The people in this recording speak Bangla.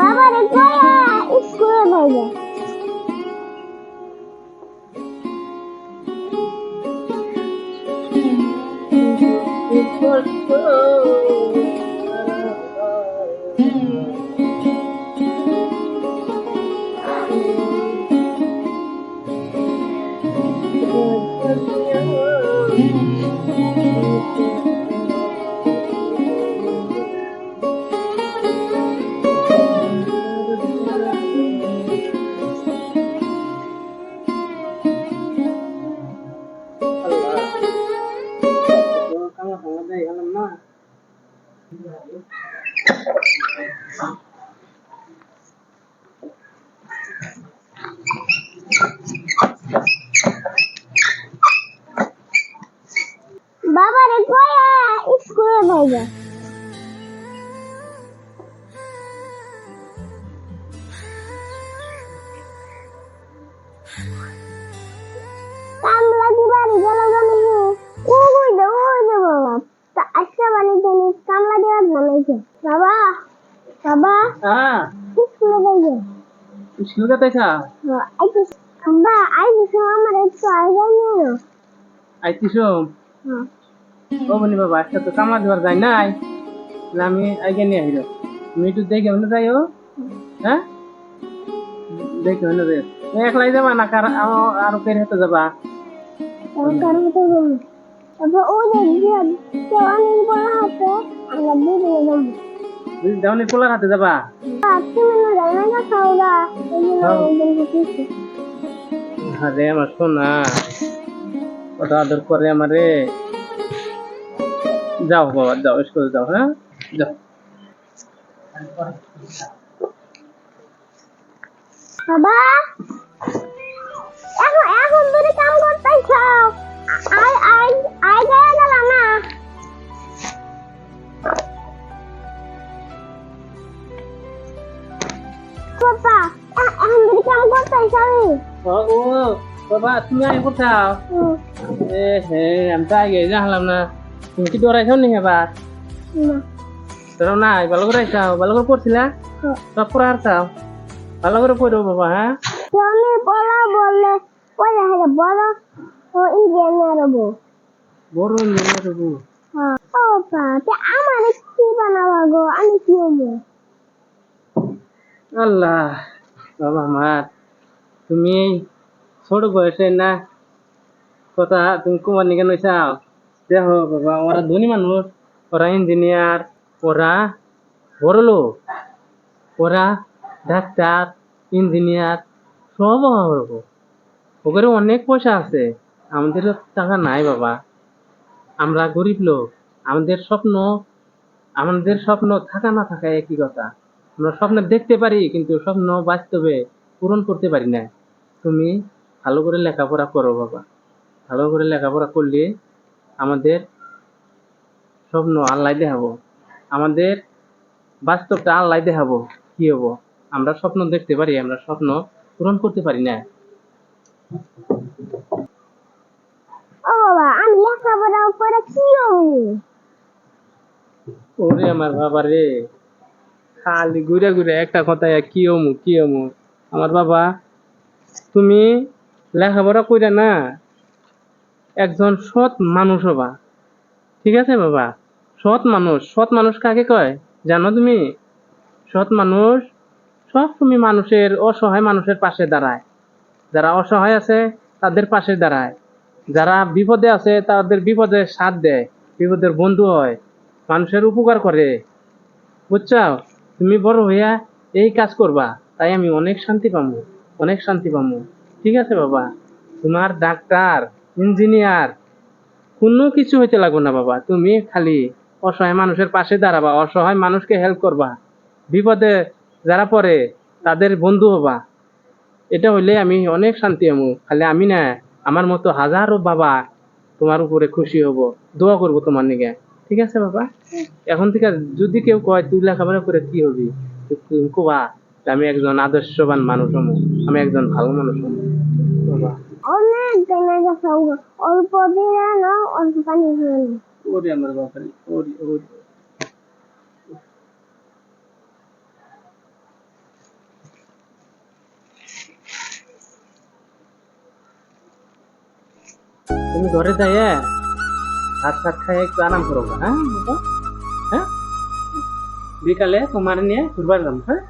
বাবারে কয়া স্কুলে যাইবে বাবারে কয়া স্কুলে যাইবে কামলা বাবা হ্যাঁ স্কুলে যাইবে স্কুল যাইতেছা আইতে আব্বা আইতে আমার একটু আগে নিয়ে আইতিস হ্যাঁ ও বনি বাবা আজকে তো কামা দেওয়ার যায় নাই। তাহলে আমি আগে নিয়ে আহিল তুমি একটু দেখে হলে যাইও। হ্যাঁ? দেখে হলে যাই একলাই যাবা না কার আরো- কের হাতে যাবা? বলি অনেক বলা আছে আমরা দুজনে যাব। দেওয়ানি পোলার হাতে যাবা? আরে আমার সোনা, কত আদর করে আমারে। যাও বাবা, যাও স্কুল যাও হ্যাঁ? যাও। বাবা, এখন এখন তুমি কাম করতেছ। আই আই আই গয়া বাবা তুমি আই কোথাও? এ হে আমি তো আগে জানলাম না। তুমি কি ডরাইছো নি এবার না, ভালো করে আইসাও ভালো করে পড়ছিলা। সব পড়া আরতাও ভালো করে পড়ো বাবা হ্যাঁ তুমি পড়া বললে পড়া হলে বড় ও ইঞ্জিনিয়ার হব বড় ইঞ্জিনিয়ার হব ও পা আমার কি বানাবো গো? আমি কি হব আল্লাহ বাবা আমার তুমি ছোট বয়সে না কথা তুমি কুমার নিকে নইসাও দেখো বাবা ওরা ধনী মানুষ ওরা ইঞ্জিনিয়ার ওরা বড় লোক ওরা ডাক্তার ইঞ্জিনিয়ার সব হব ওখানে অনেক পয়সা আছে। আমাদের টাকা নাই বাবা। আমরা গরিব লোক। আমাদের স্বপ্ন আমাদের স্বপ্ন থাকা না থাকা একই কথা। আমরা স্বপ্ন দেখতে পারি, কিন্তু স্বপ্ন বাস্তবে পূরণ করতে পারি না। তুমি ভালো করে লেখাপড়া করো বাবা। ভালো করে লেখাপড়া করলে আমাদের স্বপ্ন আল্লাহ দেখাবো। আমাদের বাস্তবটা আল্লাহ দেখাবো। কি হব? আমরা স্বপ্ন দেখতে পারি আমরা স্বপ্ন পূরণ করতে পারি না। ও বাবা আমি লেখাপড়া করে কি ওরে আমার বাবা রে খালি ঘুরে ঘুরে একটা কথা কি অমু কি অমু আমার বাবা তুমি লেখাপড়া কইরা না, একজন সৎ মানুষ হবা। ঠিক আছে বাবা? সৎ মানুষ। সৎ মানুষ কাকে কয়? জানো তুমি? সৎ মানুষ সব তুমি মানুষের অসহায় মানুষের পাশে দাঁড়ায়। যারা অসহায় আছে, তাদের পাশে দাঁড়ায়। যারা বিপদে আছে, তাদের বিপদে সাথ দেয়। বিপদের বন্ধু হয়, মানুষের উপকার করে। বুঝছাও? তুমি বড় হইয়া এই কাজ করবা, তাই আমি অনেক শান্তি পাবো অনেক শান্তি পাবো ঠিক আছে বাবা। তোমার ডাক্তার, ইঞ্জিনিয়ার, কোনো কিছু হইতে লাগবে না বাবা। তুমি খালি অসহায় মানুষের পাশে দাঁড়াবা, অসহায় মানুষকে হেল্প করবা। বিপদে যারা পড়ে, তাদের বন্ধু হবা। এটা হইলে আমি অনেক শান্তি হব খালি আমি না, আমার মতো হাজারো বাবা তোমার উপরে খুশি হব। দোয়া করব তোমার নিকে ঠিক আছে বাবা? এখন থেকে যদি কেউ কয়, তুই লেখাপড়া করে কি হবি? কবা আমি একজন আদর্শবান মানুষ হব আমি একজন ভালো মানুষ বাবা অনেক জেনে গেছে অল্প দিনে না অল্প পানি দিয়ে ওরে আমার বাপারে, ওরে ওরে। তুমি ঘরে যাইয়া ভাত ফাত খাইয়ে একটু আরাম করো হ্যাঁ? হ্যাঁ? বিকালে তোমার নিয়ে ঘুরবার যাম হ্যাঁ?